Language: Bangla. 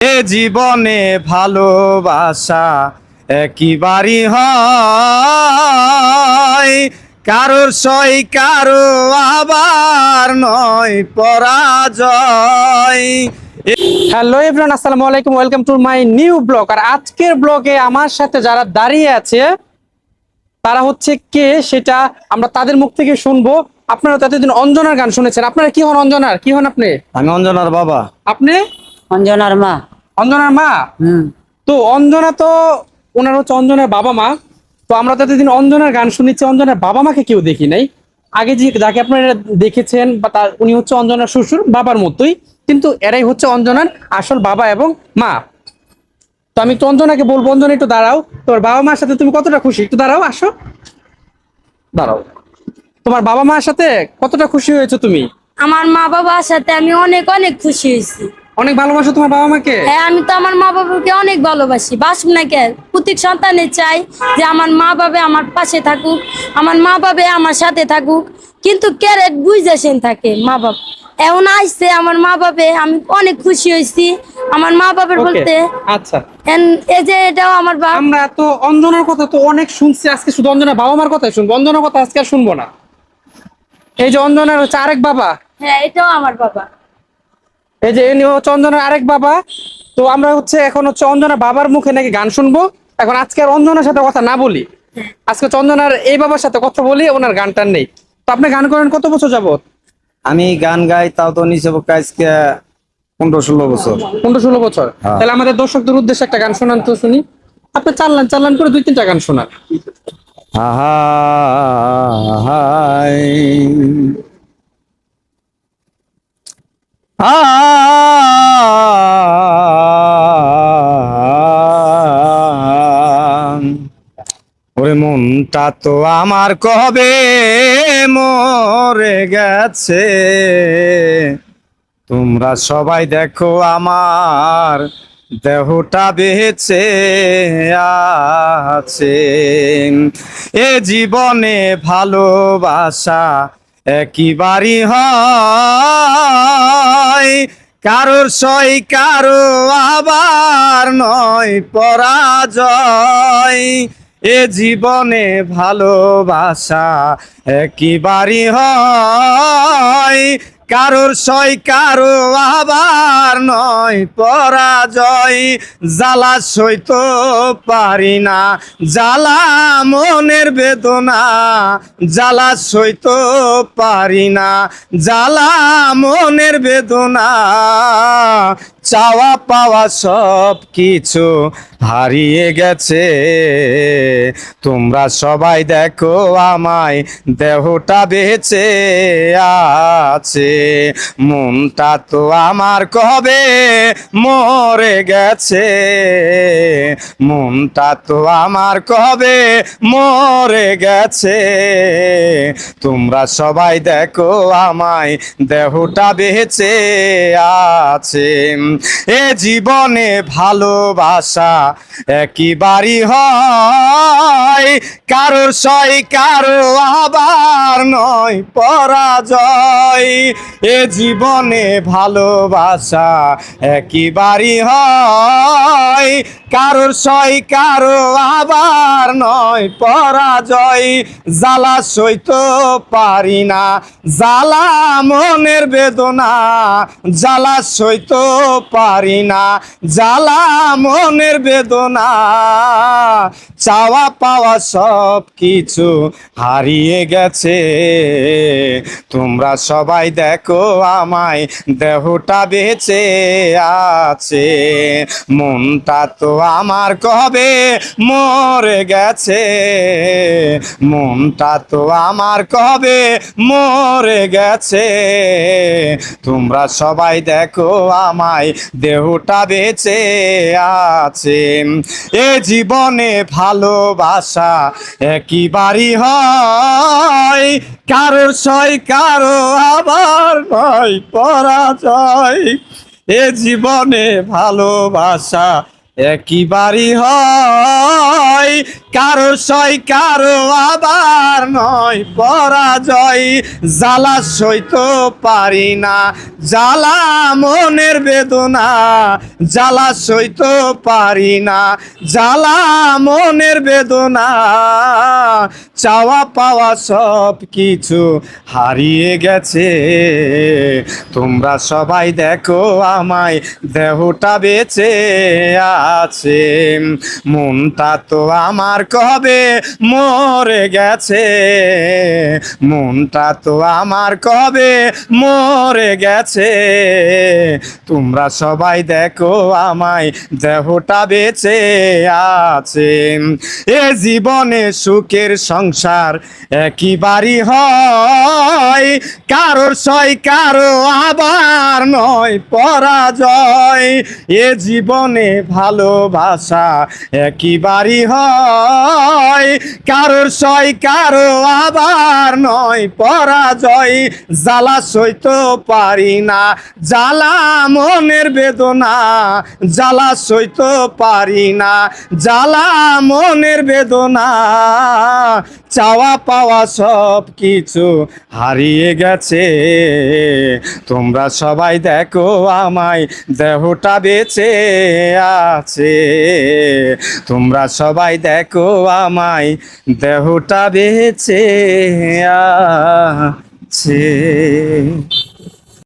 এ জীবনে ভালোবাসা একইবারই হয়। কারোর সই কারও আবার নয় পরাজয়। হ্যালো এভরিওয়ান আসসালামু আলাইকুম welcome to my new blog. আর আজকের ব্লগে আমার সাথে যারা দাঁড়িয়ে আছে তারা হচ্ছে কে সেটা আমরা তাদের মুখ থেকে শুনব। আপনারা তো এতদিন অঞ্জনার গান শুনেছেন। আপনারা কি হন অঞ্জনার? কি হন আপনি? আমি অঞ্জনার বাবা। আপনি? অঞ্জনার মা। অঞ্জনার মা? হুম। তো অঞ্জনা তো ওনার হচ্ছে অঞ্জনার বাবা মা। তো আমরা তো এতদিন অঞ্জনার গান শুনেছি অঞ্জনার বাবা মাকে কেউ দেখি নাই। আগে যে যাকে আপনারা দেখেছেন বা তার উনি হচ্ছে অঞ্জনার শ্বশুর বাবার মতোই। কিন্তু এরাই হচ্ছে অঞ্জনার আসল বাবা এবং মা। তো আমি একটু অঞ্জনাকে বলব অঞ্জনা একটু দাঁড়াও। তোর বাবা মার সাথে তুমি কতটা খুশি? একটু দাঁড়াও আসো। দাঁড়াও। তোমার বাবা মার সাথে কতটা খুশি হয়েছো তুমি? আমার মা বাবার সাথে আমি অনেক অনেক খুশি হয়েছি। অনেক ভালোবাসো তোমার বাবা মাকে হ্যাঁ আমি তো আমার মা বাবাকে অনেক ভালোবাসি। বাসব না কে প্রত্যেক সন্তানে চাই যে আমার মা বাবা আমার পাশে থাকুক আমার মা বাবা আমার সাথে থাকুক। কিন্তু ক্যারেট বুঝেছেন থাকে মা বাবা এমন আসছে আমার মা বাবা আমি অনেক খুশি হয়েছি আমার মা বাবার বলতে। আচ্ছা। এন- এই যে এটাও আমার বাপ। আমরা তো অঞ্জনার কথা তো অনেক শুনছি আজকে শুধু অঞ্জনার বাবা মার কথাই শুনব অঞ্জনার কথা আজকে আর শুনব না। এই যে অঞ্জনার হচ্ছে আরেক বাবা। হ্যাঁ এটাও আমার বাবা। এই যে ইনি অঞ্জনার আরেক বাবা। তো আমরা হচ্ছে এখন হচ্ছে বাবার মুখে নাকি গান শুনব। এখন আজকে আর অঞ্জনার সাথে কথা না বলি। আজকে অঞ্জনার এই বাবার সাথে কথা বলি ওনার গানটার নেই। তো আপনি গান করেন কত বছর যাবত আমি গান গাই তাও তো নিচে আজকে পনেরো ষোলো বছর। পনেরো ষোলো বছর। হ্যাঁ। তাহলে আমাদের দর্শকদের উদ্দেশ্যে একটা গান শোনান তো শুনি। আপনি চাললান চাললান করে দুই তিনটা গান শোনান। আম। ওরে মনটা তো আমার কবে মরে গেছে তোমরা সবাই দেখো আমার দেহটা বেঁচে আছে এ জীবনে ভালোবাসা একইবারই হয় কারোর সই কারও আবার নয় পরাজয়। এ জীবনে ভালোবাসা একইবারই হয়। কারোর সই কারও আবার নয়, পরাজয়। জ্বালা সইতো পারি না, জ্বালা মনের বেদনা। জ্বালা সইতো পারি না, জ্বালা মনের বেদনা। চাওয়া পাওয়া সব কিছু হারিয়ে গেছে। তোমরা সবাই দেখো, আমায় দেহটা বেঁচে আছে। মনটা তো আমার কবে মরে গেছে? মনটা তো আমার কবে মরে গেছে? তোমরা সবাই দেখো, আমায় দেহটা বেঁচে আছে। এ জীবনে ভালোবাসা একইবারই হয়। কারোর সই কারও আবার নয়। পরাজয়। এ জীবনে ভালোবাসা একইবারই হয়। কারোর সই কারও আবার নয়, পরাজয়। জ্বালা সইতো পারি না, জ্বালা মনের বেদনা। জ্বালা সইতো পারি না, জ্বালা মনের বেদনা। চাওয়া পাওয়া সব কিছু হারিয়ে গেছে। তোমরা সবাই দেখো আমায় দেহটা বেঁচে আছে। মনটা তো আমার কবে মরে গেছে? মনটা তো আমার কবে মরে গেছে? তোমরা সবাই দেখো আমায় দেহটা বেঁচে আছে। এ জীবনে ভালোবাসা একইবারই হয়। কারোর সয় কারও আবার নয় পরাজয়। এ জীবনে ভালোবাসা একই বাড়ি হয়, কারও সই, কারও আবার নয়, পরাজয়। জ্বালা সইতো পারি না, জ্বালা মনের বেদনা। জ্বালা সইতো পারি না, জ্বালা মনের বেদনা। চাওয়া পাওয়া সব কিছু হারিয়ে গেছে। তোমরা সবাই দেখো আমায় দেহটা বেঁচে আছে। মনটা তো আমার কবে মরে গেছে? মনটা তো আমার কবে মরে গেছে? তোমরা সবাই দেখো, আমায় দেহটা বেঁচে আছে। এ জীবনে সুখের সংসার একই বাড়ি হয়। কারোর সয়, কারও আবার নয়, পরাজয়। এ জীবনে ভালোবাসা বাড়ি হয়। কারোর সয়, কারও আবার নয়। পরাজয়, জ্বালা সইত পারি না। জ্বালা মনের বেদনা, জ্বালা সইত পারি না। জ্বালা মনের বেদনা, চাওয়া পাওয়া সব কিছু হারিয়ে গেছে। তোমরা সবাই দেখো আমায় দেহটা বেঁচে আছে। তোমরা সবাই দেখো আমায় দেহটা বেছে আছে।